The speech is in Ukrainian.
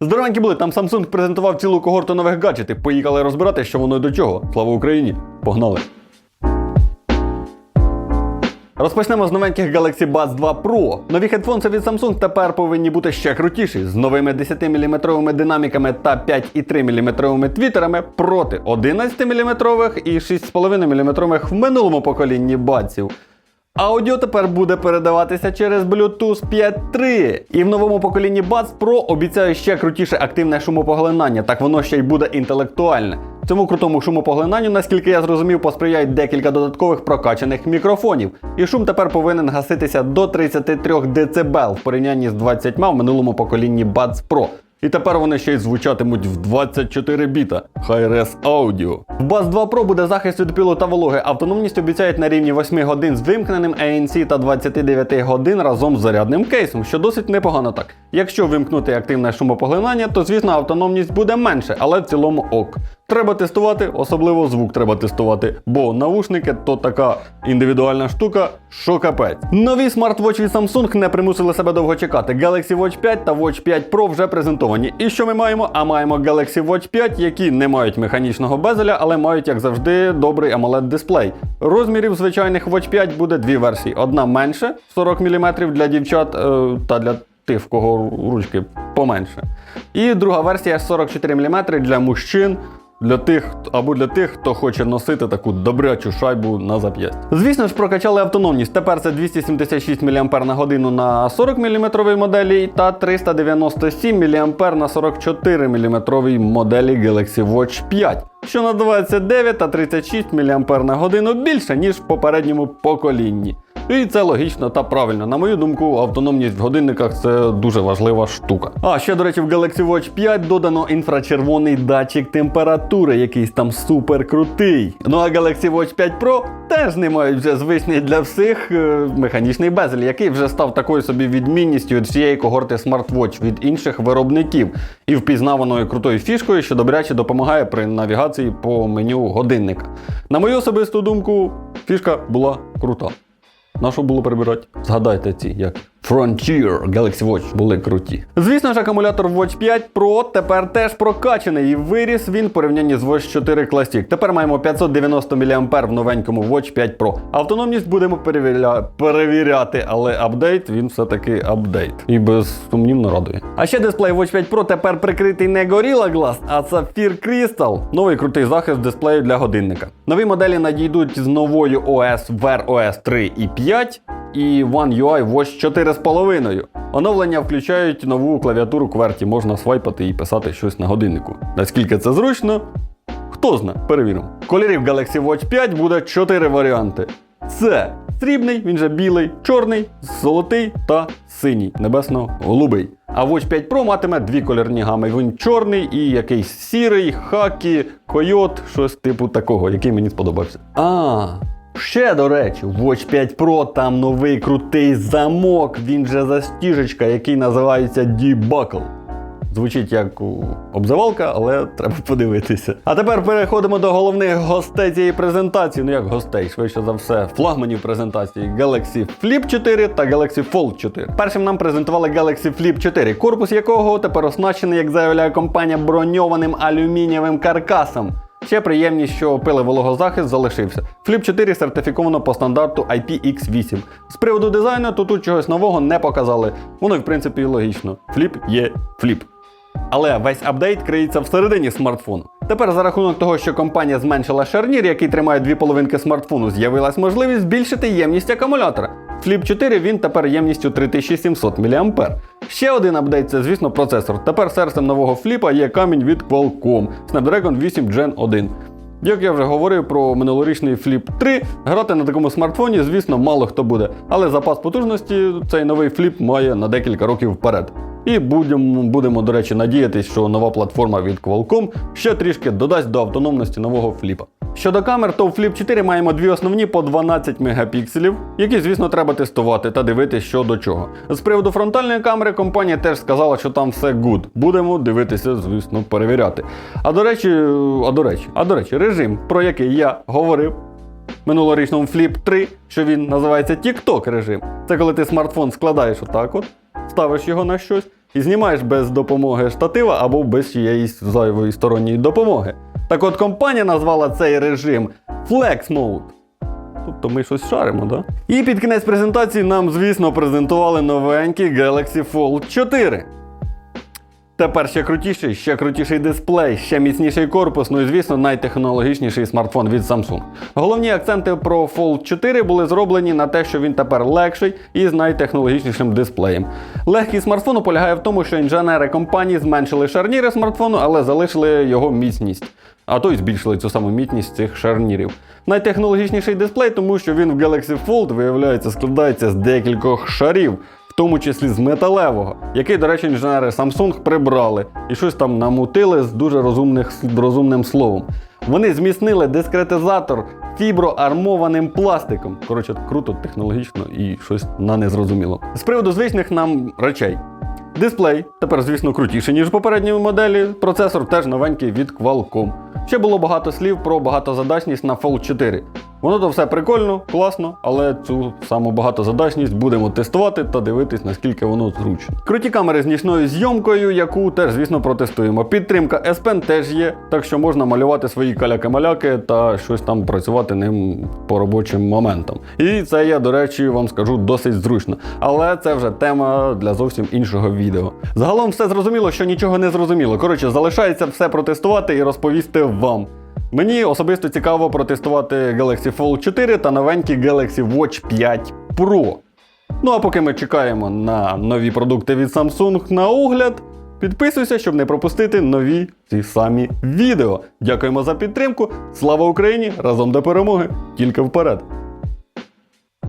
Здоровенькі були, там Samsung презентував цілу когорту нових гаджетів. Поїхали розбирати, що воно і до чого. Слава Україні! Погнали! Розпочнемо з новеньких Galaxy Buds 2 Pro. Нові хедфонси від Samsung тепер повинні бути ще крутіші з новими 10-мм динаміками та 5,3 мм твітерами проти 11-мм і 6,5 мм в минулому поколінні бадців. Аудіо тепер буде передаватися через Bluetooth 5.3. І в новому поколінні Buds Pro обіцяє ще крутіше активне шумопоглинання, так воно ще й буде інтелектуальне. Цьому крутому шумопоглинанню, наскільки я зрозумів, посприяють декілька додаткових прокачаних мікрофонів. І шум тепер повинен гаситися до 33 дБ в порівнянні з 20 в минулому поколінні Buds Pro. І тепер вони ще й звучатимуть в 24 біта. Hi-Res Audio. В Баз 2 Pro буде захист від пилу та вологи. Автономність обіцяють на рівні 8 годин з вимкненим ANC та 29 годин разом з зарядним кейсом, що досить непогано так. Якщо вимкнути активне шумопоглинання, то звісно автономність буде менше, але в цілому ок. Треба тестувати, особливо звук треба тестувати, бо навушники то така індивідуальна штука, що капець. Нові смарт-вотч Samsung не примусили себе довго чекати. Galaxy Watch 5 та Watch 5 Pro вже презентовані. І що ми маємо? А маємо Galaxy Watch 5, які не мають механічного безеля, але мають, як завжди, добрий amoled дисплей. Розмірів звичайних Watch 5 буде дві версії: одна менше 40 мм для дівчат е, та для тих, в кого ручки поменше. І друга версія 44 мм для мужчин. Для тих або для тих, хто хоче носити таку добрячу шайбу на зап'ястя. Звісно ж, прокачали автономність. Тепер це 276 мА на на 40 мм моделі та 397 мА на 44 мм моделі Galaxy Watch 5, що на 29 та 36 мА на годину більше, ніж в попередньому поколінні. І це логічно та правильно. На мою думку, автономність в годинниках це дуже важлива штука. А ще, до речі, в Galaxy Watch 5 додано інфрачервоний датчик температури, якийсь там супер крутий. Ну а Galaxy Watch 5 Pro теж не мають вже звичний для всіх е, механічний безель, який вже став такою собі відмінністю від всієї когорти смарт-вотч від інших виробників і впізнаваною крутою фішкою, що добряче допомагає при навігації по меню годинника. На мою особисту думку, фішка була крута. На що було прибирати? Згадайте ці, як Frontier Galaxy Watch були круті. Звісно ж, акумулятор Watch 5 Pro тепер теж прокачаний і виріс він в порівнянні з Watch 4 Classic. Тепер маємо 590 мА в новенькому Watch 5 Pro. Автономність будемо перевіря... перевіряти, але апдейт він все-таки апдейт. І безсумнівно радує. А ще дисплей Watch 5 Pro тепер прикритий не Gorilla Glass, а Sapphire Crystal. Новий крутий захист дисплею для годинника. Нові моделі надійдуть з новою OS Wear OS 3 і 5 і One UI Watch 4,5. Оновлення включають нову клавіатуру QWERTY, можна свайпати і писати щось на годиннику. Наскільки це зручно? Хто зна, перевіримо. Кольорів Galaxy Watch 5 буде 4 варіанти. Це срібний, він же білий, чорний, золотий та синій, небесно-голубий. А Watch 5 Pro матиме дві кольорні гами. Він чорний і якийсь сірий, хакі, койот, щось типу такого, який мені сподобався. А, Ще, до речі, Watch 5 Pro там новий крутий замок, він же застіжечка, який називається D-Buckle. Звучить як обзивалка, але треба подивитися. А тепер переходимо до головних гостей цієї презентації. Ну як гостей, швидше за все, флагманів презентації Galaxy Flip 4 та Galaxy Fold 4. Першим нам презентували Galaxy Flip 4, корпус якого тепер оснащений, як заявляє компанія, броньованим алюмінієвим каркасом. Ще приємність, що пили вологозахист залишився. Flip 4 сертифіковано по стандарту IPX8. З приводу дизайну, то тут чогось нового не показали. Воно, в принципі, логічно. Фліп є фліп. Але весь апдейт криється всередині смартфону. Тепер за рахунок того, що компанія зменшила шарнір, який тримає дві половинки смартфону, з'явилась можливість збільшити ємність акумулятора. Flip 4 він тепер ємністю 3700 мА. Ще один апдейт це, звісно, процесор. Тепер серцем нового фліпа є камінь від Qualcomm Snapdragon 8 Gen 1. Як я вже говорив про минулорічний Flip 3, грати на такому смартфоні, звісно, мало хто буде, але запас потужності цей новий фліп має на декілька років вперед. І будемо, будемо, до речі, надіятися, що нова платформа від Qualcomm ще трішки додасть до автономності нового фліпа. Щодо камер, то в Flip 4 маємо дві основні по 12 мегапікселів, які, звісно, треба тестувати та дивитися, що до чого. З приводу фронтальної камери компанія теж сказала, що там все good. Будемо дивитися, звісно, перевіряти. А до речі, а до речі, а до речі, режим, про який я говорив. Минулорічному Flip 3, що він називається TikTok режим. Це коли ти смартфон складаєш отак от, ставиш його на щось, і знімаєш без допомоги штатива або без чиєїсь зайвої сторонньої допомоги. Так от компанія назвала цей режим Flex Mode. Тобто ми щось шаримо, да? І під кінець презентації нам, звісно, презентували новенький Galaxy Fold 4. Тепер ще крутіший, ще крутіший дисплей, ще міцніший корпус, ну і звісно, найтехнологічніший смартфон від Samsung. Головні акценти про Fold 4 були зроблені на те, що він тепер легший і з найтехнологічнішим дисплеєм. Легкість смартфону полягає в тому, що інженери компанії зменшили шарніри смартфону, але залишили його міцність. А то й збільшили цю саму міцність цих шарнірів. Найтехнологічніший дисплей, тому що він в Galaxy Fold, виявляється, складається з декількох шарів тому числі з металевого, який, до речі, інженери Samsung прибрали і щось там намутили з дуже розумних, розумним словом. Вони зміцнили дискретизатор фіброармованим пластиком. Коротше, круто, технологічно і щось на незрозуміло. З приводу звичних нам речей. Дисплей тепер, звісно, крутіший, ніж попередні моделі. Процесор теж новенький від Qualcomm. Ще було багато слів про багатозадачність на Fold 4. Воно то все прикольно, класно, але цю саму багатозадачність будемо тестувати та дивитись, наскільки воно зручно. Круті камери з нічною зйомкою, яку теж, звісно, протестуємо. Підтримка S Pen теж є, так що можна малювати свої каляки-маляки та щось там працювати ним по робочим моментам. І це я, до речі, вам скажу досить зручно. Але це вже тема для зовсім іншого відео. Загалом все зрозуміло, що нічого не зрозуміло. Коротше, залишається все протестувати і розповісти вам. Мені особисто цікаво протестувати Galaxy Fold 4 та новенький Galaxy Watch 5 Pro. Ну а поки ми чекаємо на нові продукти від Samsung на огляд, підписуйся, щоб не пропустити нові ці самі відео. Дякуємо за підтримку. Слава Україні! Разом до перемоги! Тільки вперед!